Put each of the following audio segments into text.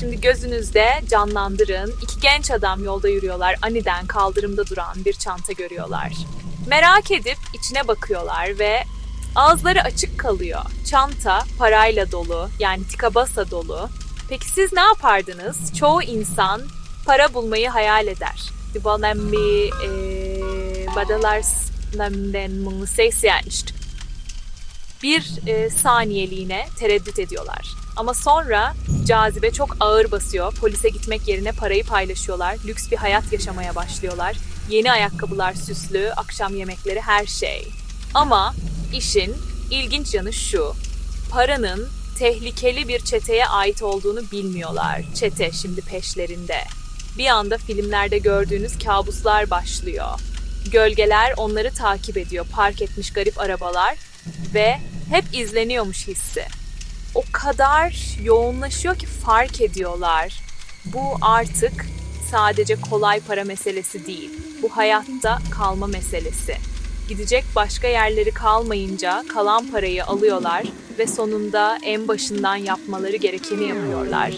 Şimdi gözünüzde canlandırın. İki genç adam yolda yürüyorlar. Aniden kaldırımda duran bir çanta görüyorlar. Merak edip içine bakıyorlar ve ağızları açık kalıyor. Çanta parayla dolu yani tika basa dolu. Peki siz ne yapardınız? Çoğu insan para bulmayı hayal eder. Di ba namin eh, madalas namin mga sesyenst bir e, saniyeliğine tereddüt ediyorlar. Ama sonra cazibe çok ağır basıyor. Polise gitmek yerine parayı paylaşıyorlar. Lüks bir hayat yaşamaya başlıyorlar. Yeni ayakkabılar süslü, akşam yemekleri her şey. Ama işin ilginç yanı şu. Paranın tehlikeli bir çeteye ait olduğunu bilmiyorlar. Çete şimdi peşlerinde. Bir anda filmlerde gördüğünüz kabuslar başlıyor. Gölgeler onları takip ediyor. Park etmiş garip arabalar ve hep izleniyormuş hissi. O kadar yoğunlaşıyor ki fark ediyorlar. Bu artık sadece kolay para meselesi değil. Bu hayatta kalma meselesi. Gidecek başka yerleri kalmayınca kalan parayı alıyorlar ve sonunda en başından yapmaları gerekeni yapıyorlar.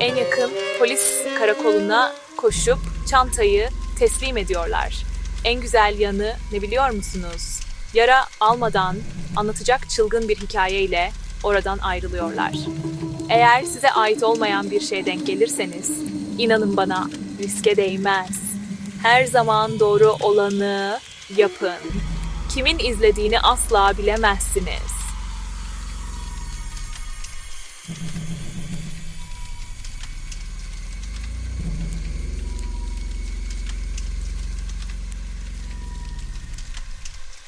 En yakın polis karakoluna koşup çantayı teslim ediyorlar. En güzel yanı ne biliyor musunuz? Yara almadan anlatacak çılgın bir hikayeyle oradan ayrılıyorlar. Eğer size ait olmayan bir şey denk gelirseniz, inanın bana riske değmez. Her zaman doğru olanı yapın. Kimin izlediğini asla bilemezsiniz.